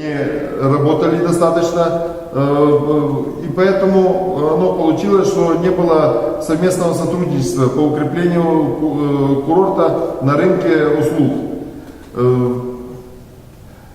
не работали достаточно, э, и поэтому оно получилось, что не было совместного сотрудничества по укреплению э, курорта на рынке услуг. Э,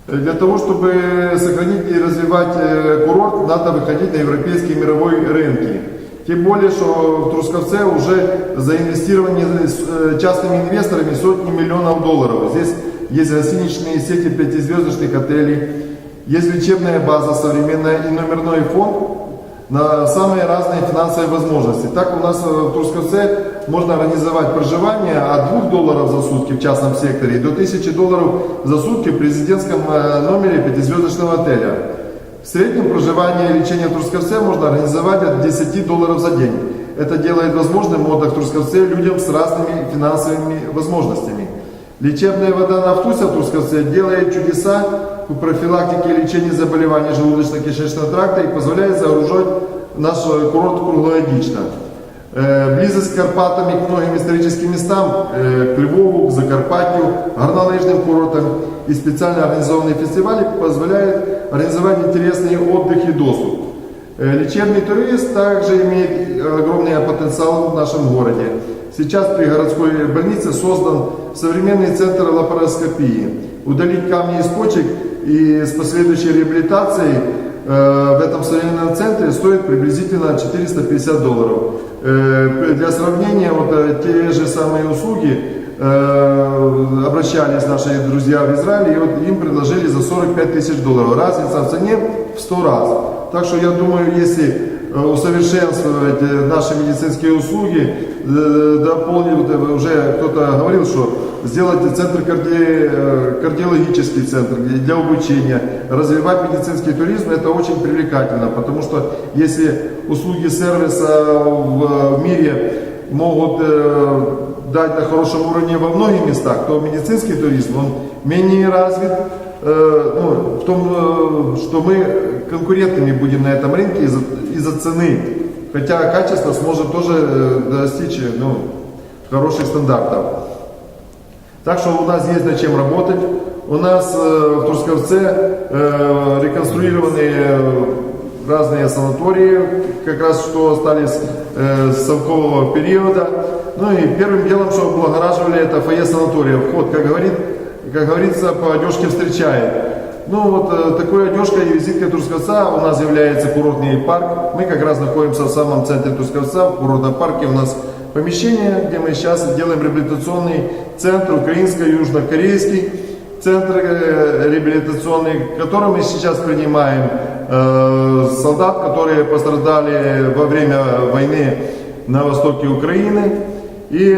Для того, чтобы сохранить и развивать э, курорт, надо выходить на европейские мировые рынки. Тем более, что в Трусковце уже заинвестированы э, частными инвесторами сотни миллионов долларов. Здесь есть гостиничные сети пятизвездочных отелей, есть лечебная база современная и номерной фонд на самые разные финансовые возможности. Так у нас э, в Трусковце можно организовать проживание от 2 долларов за сутки в частном секторе до 1000 долларов за сутки в президентском э, номере пятизвездочного отеля. В среднем проживание и лечение в Трусковце можно организовать от 10 долларов за день. Это делает возможным отдых в Трусковце людям с разными финансовыми возможностями. Лечебная вода на Нафтуся в Трусковце делает чудеса по профилактике и лечению заболеваний желудочно-кишечного тракта и позволяет загружать наш курорт круглогодично. Э, Близость к Карпатам и к многим историческим местам, э, к Львову, к Закарпаттю, горнолыжным курортам и специально организованные фестивали позволяют организовать интересный отдых и досуг. Э, Лечебный туризм также имеет огромный потенциал в нашем городе. Сейчас при городской больнице создан современный центр лапароскопии. Удалить камни из почек и с последующей реабилитацией э, в этом современном центре стоит приблизительно 450 долларов. Э, Для сравнения, вот э, те же самые услуги обращались наши друзья в Израиле, и вот им предложили за 45 тысяч долларов. Разница в цене в 100 раз. Так что я думаю, если усовершенствовать э, наши медицинские услуги, э, дополнить, э, уже кто-то говорил, что сделать центр карди- э, кардиологический центр для- обучения, развивать медицинский туризм, это очень привлекательно, потому что если услуги сервиса в мире могут э, дать на хорошем уровне во многих местах, то медицинский туризм, он менее развит, э, ну, в том, э, что мы конкурентными будем на этом рынке из-за из-за цены. Хотя качество сможет тоже э, достичь ну, хороших стандартов. Так что у нас есть над чем работать. У нас э, в Трусковце э, реконструированы э, разные санатории, как раз что остались э, с совкового периода. Ну и первым делом, что облагораживали, это фойе санатория. Вход, как, говорит, как говорится, по одежке встречает. Ну вот э, такой одежкой и визиткой Трусковца у нас является курортный парк. Мы как раз находимся в самом центре Трусковца, в курортном парке у нас помещение, где мы сейчас делаем реабилитационный центр, украинско-южнокорейский центр э, реабилитационный, в котором мы сейчас принимаем э, солдат, которые пострадали во время войны на востоке Украины. И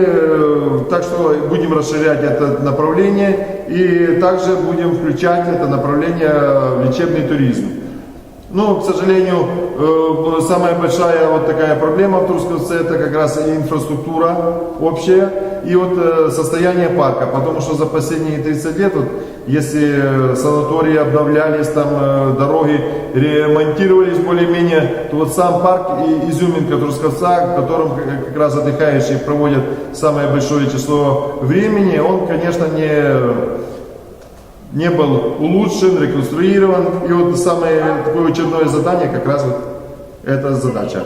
так что будем расширять это направление и также будем включать это направление в лечебный туризм. Ну, к сожалению, э, самая большая вот такая проблема в Трусковце это как раз инфраструктура общая и вот э, состояние парка, потому что за последние 30 лет, вот, если санатории обновлялись, там э, дороги ремонтировались более-менее, то вот сам парк и изюминка Трусковца, в котором как раз отдыхающие проводят самое большое число времени, он, конечно, не не был улучшен, реконструирован. И вот самое такое очередное задание как раз вот эта задача.